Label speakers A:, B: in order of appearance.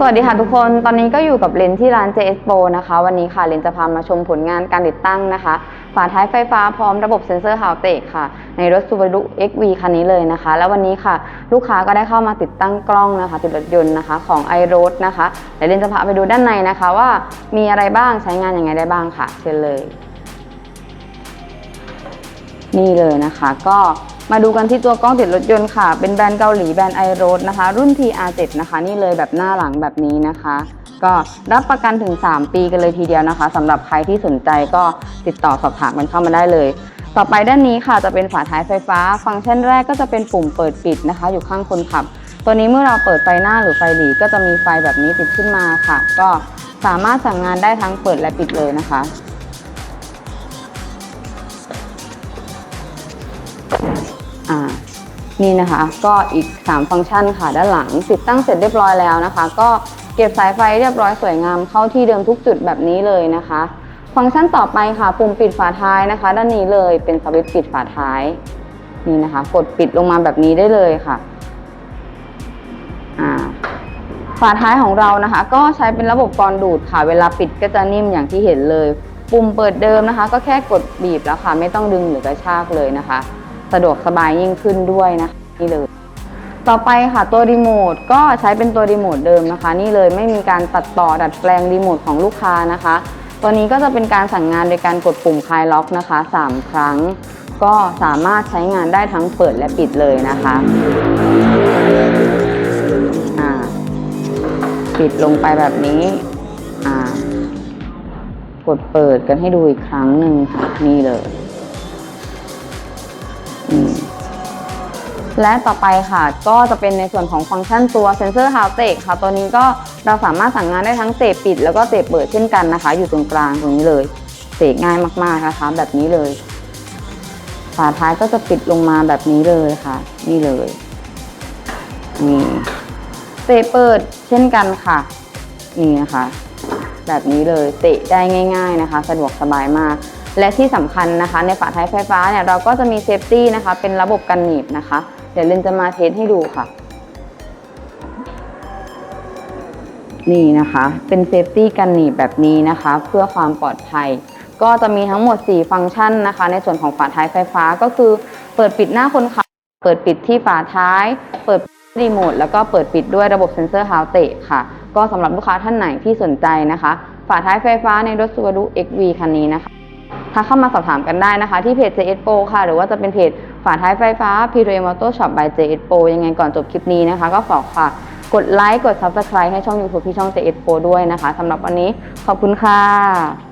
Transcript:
A: สวัสดีค่ะทุกคน ตอนนี้ก็อยู่กับเลนที่ร้าน JS Pro นะคะ วันนี้ค่ะเลนจะพามาชมผลงานการติดตั้งนะคะ ฝาท้ายไฟฟ้าพร้อมระบบเซ็นเซอร์ฮาวเตกค่ะ ในรถ Subaru XV คันนี้เลยนะคะ แล้ววันนี้ค่ะ ลูกค้าก็ได้เข้ามาติดตั้งกล้องนะคะ ติดรถยนต์นะคะของ iRoad นะคะเดี๋ยวเลนจะพาไปดูด้านในนะคะว่ามีอะไรบ้างใช้งานยังไงได้บ้างค่ะ เชิญเลย นี่เลยนะคะก็ มาดูกันที่ตัวกล้องติดรถยนต์ค่ะ เป็นแบรนด์เกาหลีแบรนด์ i r o d นะคะ รุ่น TR7 นะคะ นี่เลยแบบหน้าหลังแบบนี้นะคะ ก็รับประกันถึง 3 ปีกันเลยทีเดียวนะคะสำหรับใครที่สนใจก็ติดต่อสอบถามกันเข้ามาได้เลย ต่อไปด้านนี้ค่ะจะเป็นฝาท้ายไฟฟ้า ฟังก์ชันแรกก็จะเป็นปุ่มเปิดปิดนะคะ อยู่ข้างคนขับ ตัวนี้เมื่อเราเปิดไฟหน้าหรือไฟหลีก็จะมีไฟแบบนี้ติดขึ้นมาค่ะ ก็สามารถสั่งงานได้ทั้งเปิดและปิดเลยนะคะ อ่านี่นะคะก็อีก 3 ฟังก์ชันค่ะด้านหลังติดตั้งเสร็จเรียบร้อยแล้วนะคะ ก็เก็บสายไฟเรียบร้อยสวยงามเข้าที่เดิมทุกจุดแบบนี้เลยนะคะ ฟังก์ชันต่อไปค่ะปุ่มปิดฝาท้ายนะคะ ด้านนี้เลยเป็นสวิตช์ปิดฝาท้ายนี่นะคะ กดปิดลงมาแบบนี้ได้เลยค่ะฝาท้ายของเรานะคะ ก็ใช้เป็นระบบกรอนดูดค่ะ เวลาปิดก็จะนิ่มอย่างที่เห็นเลย ปุ่มเปิดเดิมนะคะ ก็แค่กดบีบแล้วค่ะ ไม่ต้องดึงหรือกระชากเลยนะคะ สะดวกสบายยิ่งขึ้นด้วยนะคะนี่เลย ต่อไปค่ะตัวรีโมทก็ใช้เป็นตัวรีโมทเดิมนะคะ นี่เลยไม่มีการตัดต่อดัดแปลงรีโมทของลูกค้านะคะ ตัวนี้ก็จะเป็นการสั่งงานโดยการกดปุ่มคลายล็อกนะคะ 3 ครั้ง ก็สามารถใช้งานได้ทั้งเปิดและปิดเลยนะคะปิดลงไปแบบนี้กดเปิดกันให้ดูอีกครั้งหนึ่งค่ะนี่เลย และต่อไปค่ะ ก็จะเป็นในส่วนของฟังก์ชันตัวเซนเซอร์ฮาวเตกค่ะ ตัวนี้ก็เราสามารถสั่งงานได้ทั้งเตะปิด แล้วก็เตะเปิดเช่นกันนะคะ อยู่ตรงกลางตรงนี้เลยเตะง่ายมากๆนะคะ แบบนี้เลย ฝาท้ายก็จะปิดลงมาแบบนี้เลยค่ะ นี่เลยนี่เตะเปิดเช่นกันค่ะ นี่นะคะ แบบนี้เลยเตะได้ง่าย ๆนะคะ สะดวกสบายมากและที่สำคัญนะคะ ในฝาท้ายไฟฟ้าเนี่ยเราก็จะมีเซฟตี้นะคะ เป็นระบบกันหนีบนะคะ ดี๋ยวเลนจะมาเทสให้ดูค่ะ นี่นะคะ เป็นเซฟตี้กันหนีบแบบนี้นะคะ เพื่อความปลอดภัย ก็จะมีทั้งหมด 4 ฟังก์ชันนะคะ ในส่วนของฝาท้ายไฟฟ้าก็คือเปิดปิดหน้าคนขับ เปิดปิดที่ฝาท้าย เปิดรีโมทแล้วก็เปิดปิดด้วยระบบเซ็นเซอร์ฮาวเตะค่ะ ก็สำหรับลูกค้าท่านไหนที่สนใจนะคะ ฝาท้ายไฟฟ้าในรถ Subaru XV คันนี้นะคะทักเข้ามาสอบถามกันได้นะคะ ที่เพจ JS Pro ค่ะ หรือว่าจะเป็นเพจ ฝาท้ายไฟฟ้า p r e m o t o Shop by JS Pro ยังไงก่อนจบคลิปนี้นะคะ ก็ฝากฝากกดไลค์กด Subscribe ให้ช่อง YouTube พี่ช่อง JS Pro ด้วยนะคะสำหรับวันนี้ขอบคุณค่ะ